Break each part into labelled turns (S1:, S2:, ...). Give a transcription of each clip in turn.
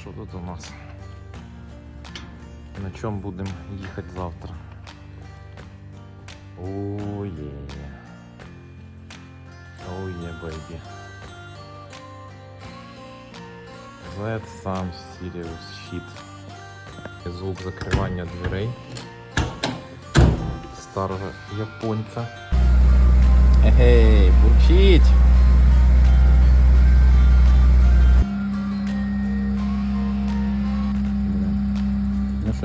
S1: Що тут у нас? На чому будемо їхати завтра? О, є. О, є, бейбі. That some serious shit. Звук закривання дверей старого японця. Егей, бурчить!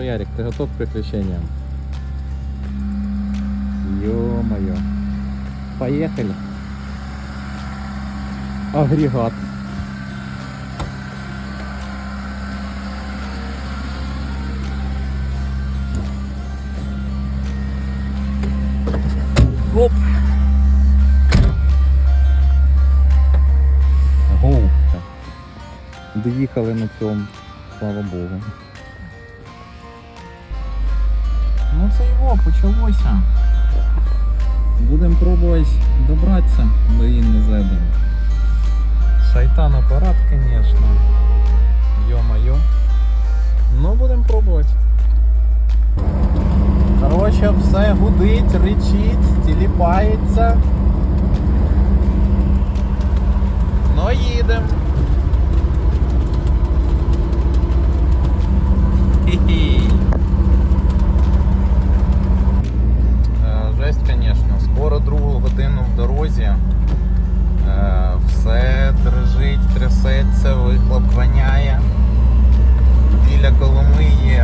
S1: Ярик, ты готов к приключениям? Ё-моё. Поехали. Агрегат. Оп. Гоу. Доїхали на цьому, слава Богу. Ну це його почалося. Будемо пробувати добратися до Інни Зеди. Шайтан апарат, звісно. Йо-моє. Ну, будемо пробувати. Коротше, все гудить, речить, тіліпається. Ну, їдемо. Хі-хі. Е, Жесть, звісно, скоро другу годину в дорозі. Е, Все дрижить, трясеться, вихлоп воняє. Біля Коломиї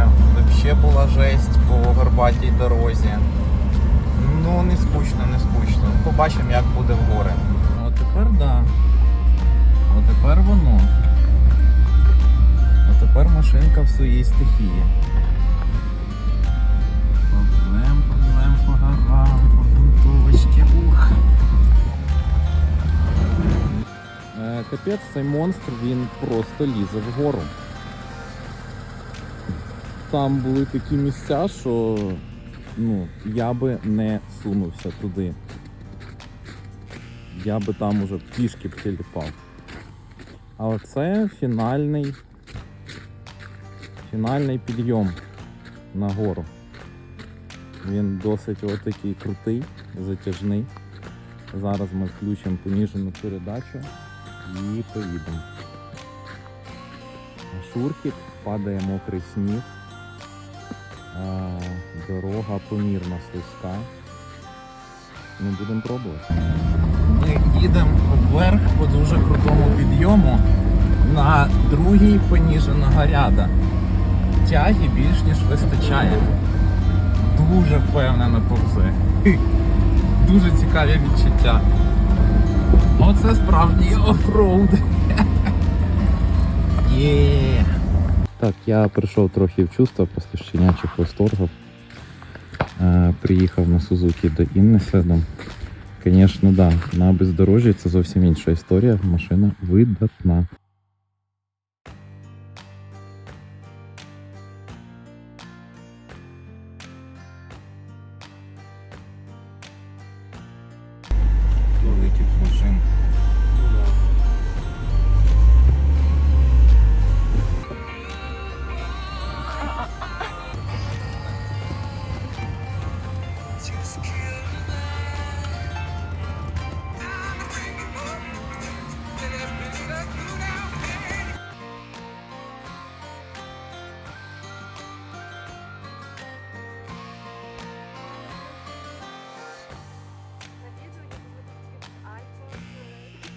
S1: взагалі була жесть по горбатій дорозі. Ну, не скучно, не скучно. Ну, Побачимо, як буде в гори. От тепер да. От тепер воно. От тепер машинка в своїй стихії. Капець, цей монстр, він просто лізе вгору. Там були такі місця, що ну, я би не сунувся туди. Я би там уже пішки б тіліпав. А оце фінальний, фінальний підйом на гору. Він досить отакий крутий, затяжний. Зараз ми включимо поніжену передачу і поїдемо. Шурхіт, падає мокрий сніг. Дорога помірно слизька. Ми будемо пробувати. Ми їдемо вверх по дуже крутому підйому на другій поніженого ряда. Тяги більш ніж вистачає. Дуже впевнено повзе. Дуже цікаві відчуття. Оце справжній офроуд. Є. Так, я прийшов трохи в чувство після щенячих восторгів. Е, приїхав на Сузуки до Інни слідом. Звісно, да, на бездорожжі це зовсім інша історія. Машина видатна.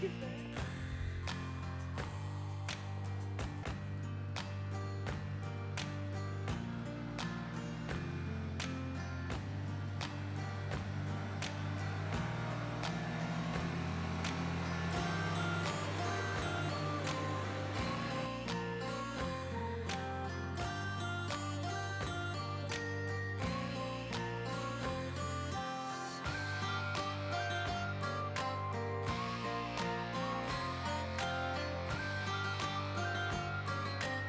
S2: На відео я буду iPhone.